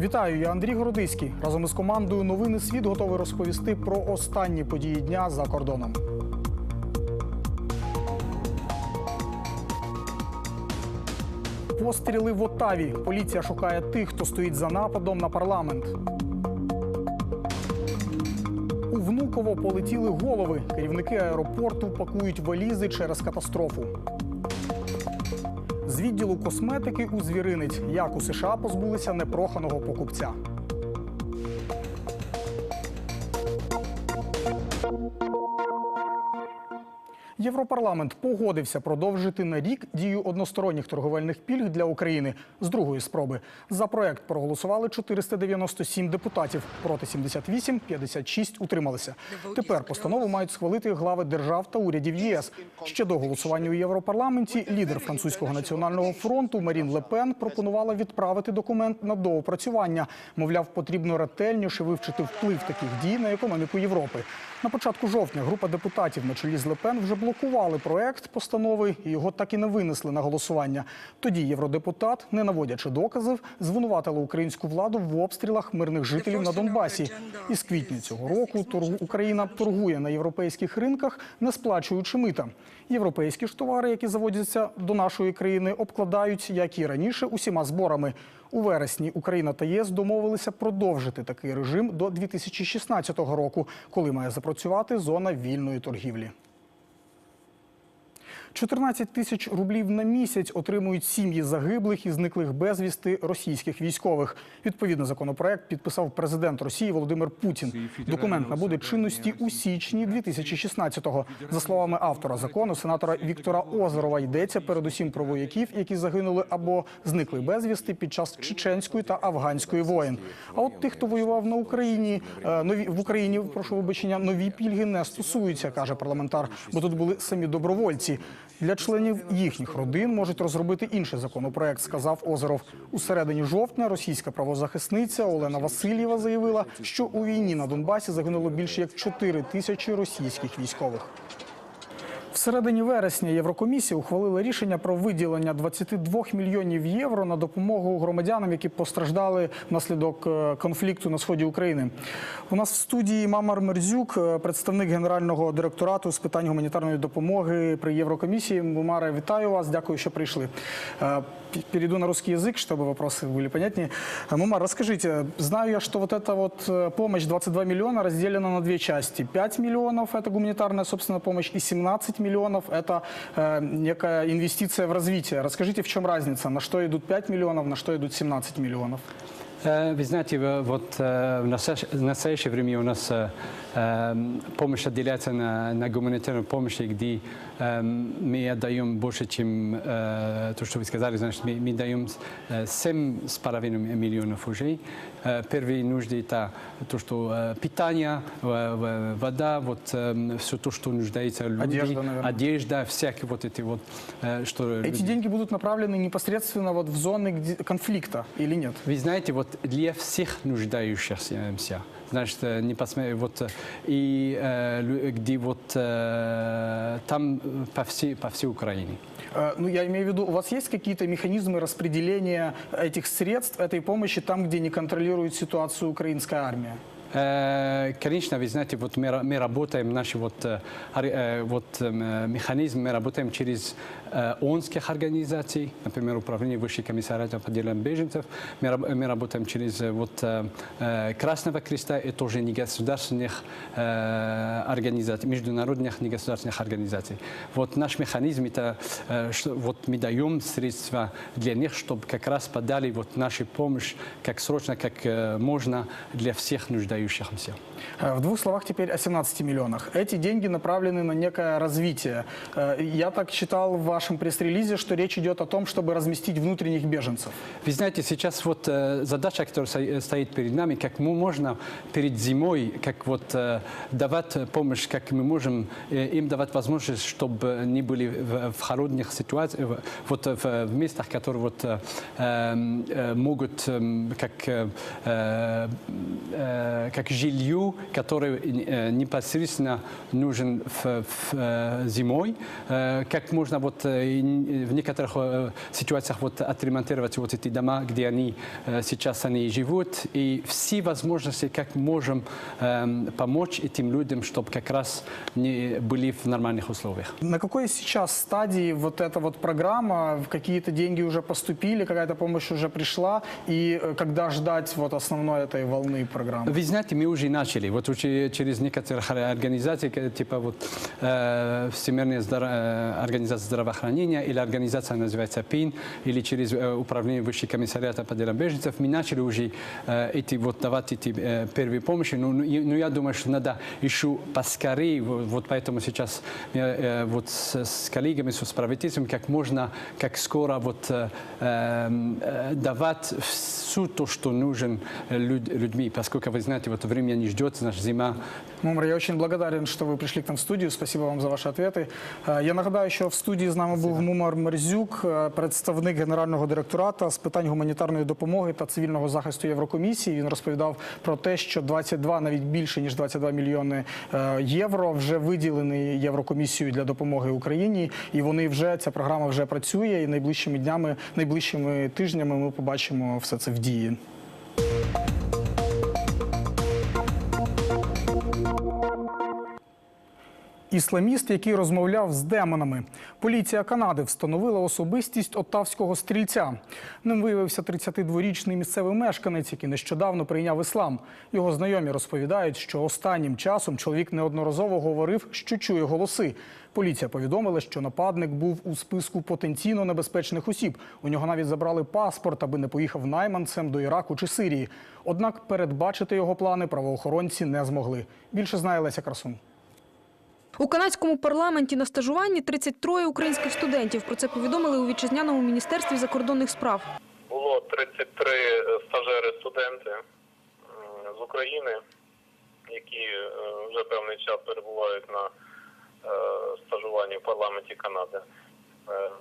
Вітаю, я Андрій Городиський. Разом із командою Новини світ готовий розповісти про останні події дня за кордоном. Постріли в Отаві. Поліція шукає тих, хто стоїть за нападом на парламент. У Внуково полетіли голови. Керівники аеропорту пакують валізи через катастрофу. Відділу косметики у звіринець. Як у США позбулися непроханого покупця. Європарламент погодився продовжити на рік дію односторонніх торговельних пільг для України з другої спроби. За проект проголосували 497 депутатів, проти 78, 56 утрималися. Тепер постанову мають схвалити глави держав та урядів ЄС. Ще до голосування у Європарламенті лідер французького національного фронту Марін Лепен пропонувала відправити документ на доопрацювання. Мовляв, потрібно ретельніше вивчити вплив таких дій на економіку Європи. На початку жовтня група депутатів на чолі з Лепен вже блокували проект постанови і його так і не винесли на голосування. Тоді євродепутат, не наводячи доказів, звинуватила українську владу в обстрілах мирних жителів на Донбасі. І з квітня цього року Україна торгує на європейських ринках, не сплачуючи мита. Європейські ж товари, які заводяться до нашої країни, обкладають, як і раніше, усіма зборами. У вересні Україна та ЄС домовилися продовжити такий режим до 2016 року, коли має запрацювати зона вільної торгівлі. 14 тисяч рублів на місяць отримують сім'ї загиблих і зниклих безвісти російських військових. Відповідний законопроект підписав президент Росії Володимир Путін. Документ набуде чинності у січні 2016-го. За словами автора закону, сенатора Віктора Озерова, йдеться передусім про вояків, які загинули або зникли безвісти під час чеченської та афганської воєн. А от тих, хто воював на Україні, е, нові в Україні, прошу вибачення, нові пільги не стосуються, каже парламентар, бо тут були самі добровольці. Для членів їхніх родин можуть розробити інший законопроект, сказав Озеров. У середині жовтня російська правозахисниця Олена Васильєва заявила, що у війні на Донбасі загинуло більше як 4 тисячі російських військових. В середині вересня Єврокомісія ухвалила рішення про виділення 22 мільйонів євро на допомогу громадянам, які постраждали внаслідок е, конфлікту на сході України. У нас в студії Мамар Мерзюк, е, представник генерального директорату з питань гуманітарної допомоги при Єврокомісії. Мамара, вітаю вас, дякую, що прийшли. Е, п- Перейду на русский язык, чтобы вопросы были понятнее. Э, Мамар, расскажите, знаю я, что вот эта вот э, помощь 22 миллиона разделена на две части. 5 миллионов – это гуманитарная собственная помощь, и 17 миллионов – это э, некая инвестиция в развитие. Расскажите, в чем разница? На что идут 5 миллионов, на что идут 17 миллионов? Э, Вы знаете, в- вот э, в настоящее- в настоящее время у нас э, э, помощь отделяется на, на гуманитарную помощь, где э, мы отдаем больше, чем э, то, что вы сказали. Значит, мы, мы даем э, 7,5 миллионов уже. Э, Первые нужды – это то, что э, питание, э, в- вода, вот все то, что нуждается люди. Одежда, наверное. Одежда, всякие вот эти вот, э, что Эти люди- деньги будут направлены непосредственно вот в зоны где- конфликта или нет? Вы знаете, вот для всех нуждающихся, значит, э, не посме... вот, э, и э, лю- где вот э, там э, по всей, по всей Украине. Э, Ну, я имею в виду, у вас есть какие-то механизмы распределения этих средств, этой помощи там, где не контролирует ситуацию украинская армия? Э, Конечно, вы знаете, вот мы, мы работаем, наши вот, э, э, вот механизм, мы работаем через ООНских организаций, например, Управление Высшей комиссариата по делам беженцев. Мы, мы работаем через вот, Красного Креста и тоже негосударственных организаций, международных негосударственных организаций. Вот наш механизм, это что, вот мы даем средства для них, чтобы как раз подали вот нашу помощь как срочно, как можно для всех нуждающихся. Э, В двух словах теперь о 17 миллионах. Эти деньги направлены на некое развитие. Э, Я так читал в вашем пресс-релизе, что речь идет о том, чтобы разместить внутренних беженцев. Вы знаете, сейчас вот э, задача, которая стоит перед нами, как мы можно перед зимой, как вот э, давать помощь, как мы можем э, им давать возможность, чтобы они были в, холодных ситуациях, вот э, в, местах, которые вот э, э, могут, э, как, э, который э, непосредственно нужен в, в, э, зимой, Э, как можно вот в некоторых ситуациях вот отремонтировать вот эти дома, где они сейчас они живут, и все возможности, как можем эм, помочь этим людям, чтобы как раз не были в нормальных условиях. На какой сейчас стадии вот эта вот программа? Какие-то деньги уже поступили, какая-то помощь уже пришла? И когда ждать вот основной этой волны программы? Вы знаете, мы уже начали. Вот уже через некоторых организаций, типа вот э, Всемирная здоро- э, организация здравоохранения или организация называется ПИН, или через э, управление Высшего комиссариата по делам беженцев, мы начали уже э, эти вот давать эти э, первые помощи. Но, но я- но я думаю, что надо еще поскорее, вот, вот поэтому сейчас я, э, вот с, с коллегами, с правительством, как можно, как скоро вот э, э, давать все то, что нужен э, люд- людьми, поскольку вы знаете, вот время не ждет, значит зима. Мумр, я очень благодарен, что вы пришли к нам в студию. Спасибо вам за ваші ответи. Е, Я нагадаю, що в студії з нами був Мумар Мерзюк, представник генерального директората з питань гуманітарної допомоги та цивільного захисту Єврокомісії. Він розповідав про те, що 22, навіть більше ніж 22 мільйони е, євро вже виділені Єврокомісією для допомоги Україні, і вони вже ця програма вже працює. І найближчими днями, найближчими тижнями ми побачимо все це в дії. Ісламіст, який розмовляв з демонами. Поліція Канади встановила особистість отавського стрільця. Ним виявився 32-річний місцевий мешканець, який нещодавно прийняв іслам. Його знайомі розповідають, що останнім часом чоловік неодноразово говорив, що чує голоси. Поліція повідомила, що нападник був у списку потенційно небезпечних осіб. У нього навіть забрали паспорт, аби не поїхав найманцем до Іраку чи Сирії. Однак передбачити його плани правоохоронці не змогли. Більше знає Леся Красун. У канадському парламенті на стажуванні 33 українських студентів. Про це повідомили у вітчизняному міністерстві закордонних справ. було 33 стажери-студенти е, з України, які е, вже певний час перебувають на е, стажуванні в парламенті Канади.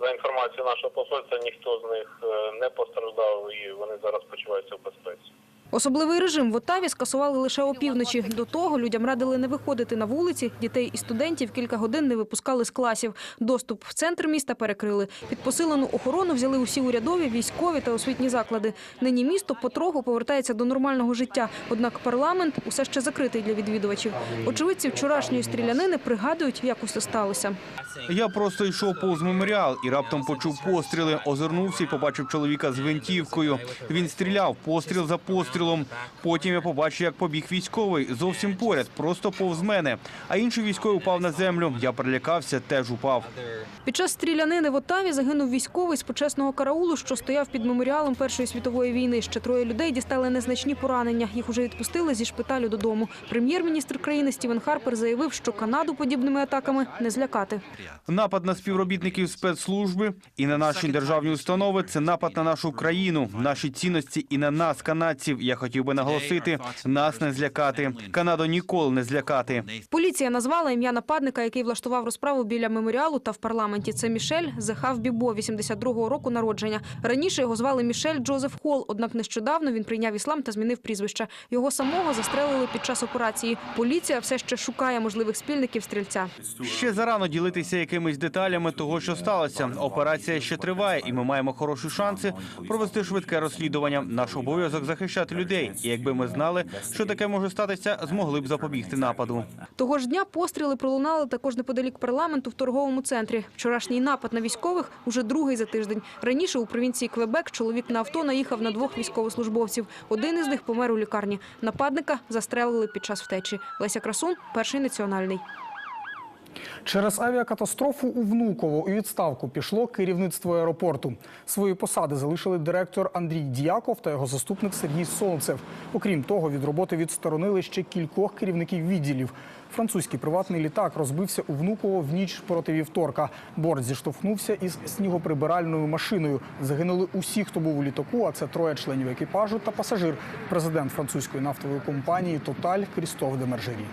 За інформацією нашого посольства, ніхто з них не постраждав і вони зараз почуваються в безпеці. Особливий режим в Оттаві скасували лише опівночі. До того людям радили не виходити на вулиці. Дітей і студентів кілька годин не випускали з класів. Доступ в центр міста перекрили. Під посилену охорону взяли усі урядові, військові та освітні заклади. Нині місто потроху повертається до нормального життя. Однак парламент усе ще закритий для відвідувачів. Очевидці вчорашньої стрілянини пригадують, як усе сталося. Я просто йшов повз меморіал і раптом почув постріли. Озирнувся і побачив чоловіка з гвинтівкою. Він стріляв постріл за пострілом. Потім я побачив, як побіг військовий зовсім поряд, просто повз мене. А інший військовий упав на землю. Я перелякався, теж упав. Під час стрілянини в Оттаві загинув військовий з почесного караулу, що стояв під меморіалом Першої світової війни. Ще троє людей дістали незначні поранення. Їх уже відпустили зі шпиталю додому. Прем'єр-міністр країни Стівен Харпер заявив, що Канаду подібними атаками не злякати. Напад на співробітників спецслужби і на наші державні установи це напад на нашу країну, наші цінності і на нас, канадців. Я хотів би наголосити, нас не злякати. Канаду ніколи не злякати. Поліція назвала ім'я нападника, який влаштував розправу біля меморіалу та в парламенті. Це Мішель Зехав Бібо, 82-го року народження. Раніше його звали Мішель Джозеф Холл, однак нещодавно він прийняв іслам та змінив прізвище. Його самого застрелили під час операції. Поліція все ще шукає можливих спільників стрільця. Ще зарано ділитися якимись деталями того, що сталося. Операція ще триває, і ми маємо хороші шанси провести швидке розслідування. Наш обов'язок захищати людей. І якби ми знали, що таке може статися, змогли б запобігти нападу. Того ж дня постріли пролунали також неподалік парламенту в торговому центрі. Вчорашній напад на військових уже другий за тиждень. Раніше у провінції Квебек чоловік на авто наїхав на двох військовослужбовців. Один із них помер у лікарні. Нападника застрелили під час втечі. Леся Красун, перший національний. Через авіакатастрофу у Внуково у відставку пішло керівництво аеропорту. Свої посади залишили директор Андрій Діяков та його заступник Сергій Солнцев. Окрім того, від роботи відсторонили ще кількох керівників відділів. Французький приватний літак розбився у Внуково в ніч проти вівторка. Борт зіштовхнувся із снігоприбиральною машиною. Загинули усі, хто був у літаку, а це троє членів екіпажу та пасажир. Президент французької нафтової компанії Тоталь Крістоф де Мержері.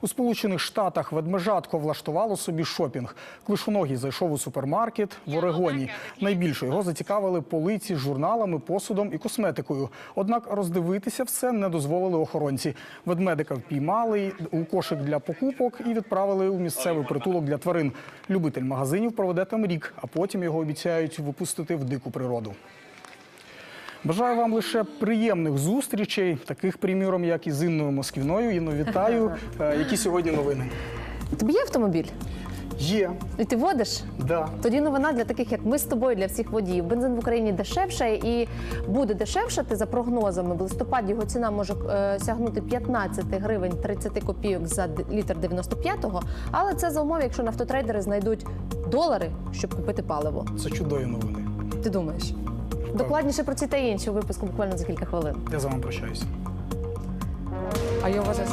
У Сполучених Штатах ведмежатко влаштувало собі шопінг. Клишоногий зайшов у супермаркет в Орегоні. Найбільше його зацікавили полиці з журналами, посудом і косметикою. Однак роздивитися все не дозволили охоронці. Ведмедика впіймали у кошик для покупок і відправили у місцевий притулок для тварин. Любитель магазинів проведе там рік, а потім його обіцяють випустити в дику природу. Бажаю вам лише приємних зустрічей, таких приміром, як і з Інною Москвіною. Інно, вітаю. Е, Які сьогодні новини? Тобі є автомобіль? Є, І ти водиш? да. Тоді новина для таких, як ми з тобою, для всіх водіїв. Бензин в Україні дешевше і буде дешевшати за прогнозами. В листопаді його ціна може е, сягнути 15 гривень 30 копійок за літр 95-го. Але це за умови, якщо нафтотрейдери знайдуть долари, щоб купити паливо. Це чудові новини. Ти думаєш? Докладніше про ці та інші у випуску буквально за кілька хвилин. Я з вами прощаюся. А я вважаю.